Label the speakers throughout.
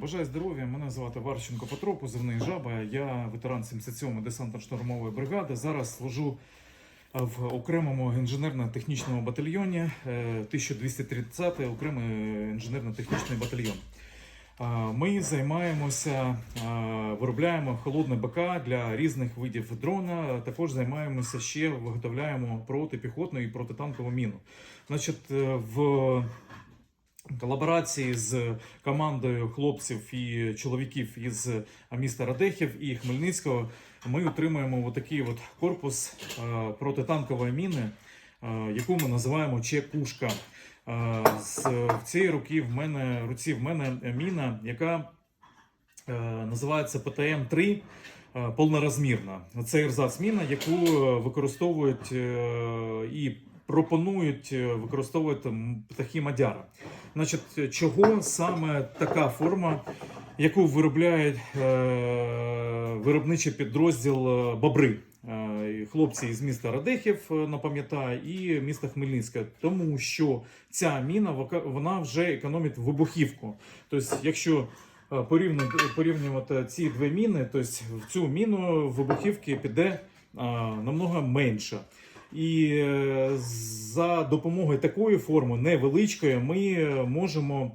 Speaker 1: Бажаю здоров'я. Мене звати Варченко Петро, позивний жаба. Я ветеран 77-ї десантно-штурмової бригади. Зараз служу в окремому інженерно-технічному батальйоні е, 1230 окремий інженерно-технічний батальйон. Е, Ми займаємося, е, виробляємо холодне БК для різних видів дрона. Також займаємося ще виготовляємо протипіхотну і протитанкову міну. Значить, е, в колаборації з командою хлопців і чоловіків із міста Радехів і Хмельницького ми отримуємо отакий от корпус е, протитанкової міни, е, яку ми називаємо Чекушка. Е, З цієї руки в мене руці в мене міна, яка е, називається ПТМ-3 е, повнорозмірна. Це ерзац міна, яку е, використовують е, і пропонують е, використовувати птахи Мадяра. Значить, чого саме така форма, яку виробляють е, виробничий підрозділ е, Бобри? Е, Хлопці із міста Радехів, е, напам'ятаю, і міста Хмельницьке, тому що ця міна вона вже економить вибухівку. Тобто, якщо е, порівнювати, ці дві міни, тобто в цю міну вибухівки піде е, намного менше. І е, за допомогою такої форми невеличкої ми можемо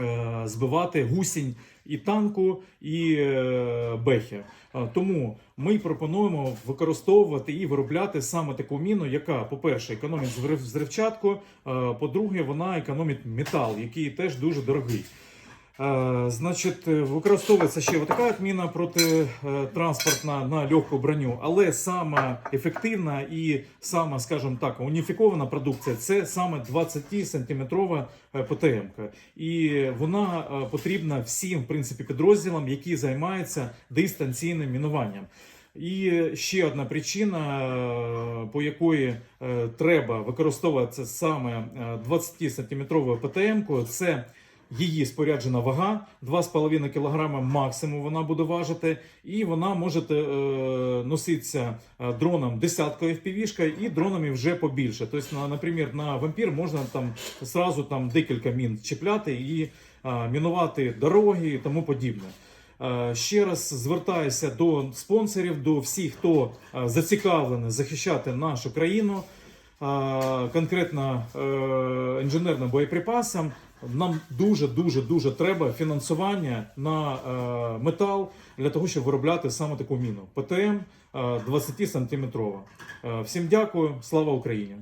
Speaker 1: е, збивати гусінь і танку, і е, бехи. Е, Тому ми пропонуємо використовувати і виробляти саме таку міну, яка, по-перше, економить зрив- взривчатку, е, по-друге, вона економить метал, який теж дуже дорогий. Е, Значить, е, використовується ще така міна протитранспортна на легку броню, але сама ефективна і сама, скажімо так, уніфікована продукція це саме 20-сантиметрова ПТМ. І вона е, потрібна всім в принципі підрозділам, які займаються дистанційним мінуванням. І ще одна причина, е, по якої е, треба використовувати саме 20-сантиметрову ПТМ, це її споряджена вага 2,5 кг максимум вона буде важити, і вона може е, носитися е, дроном десяткою FPV і дронами вже побільше. Тобто, на, наприклад, на вампір можна там зразу там декілька мін чіпляти і е, мінувати дороги і тому подібне. Е, Ще раз звертаюся до спонсорів, до всіх, хто е, зацікавлений захищати нашу країну, конкретно інженерним боєприпасам. Нам дуже дуже дуже треба фінансування на е, метал для того, щоб виробляти саме таку міну. ПТМ е, 20 сантиметрова. Е, всім дякую, слава Україні!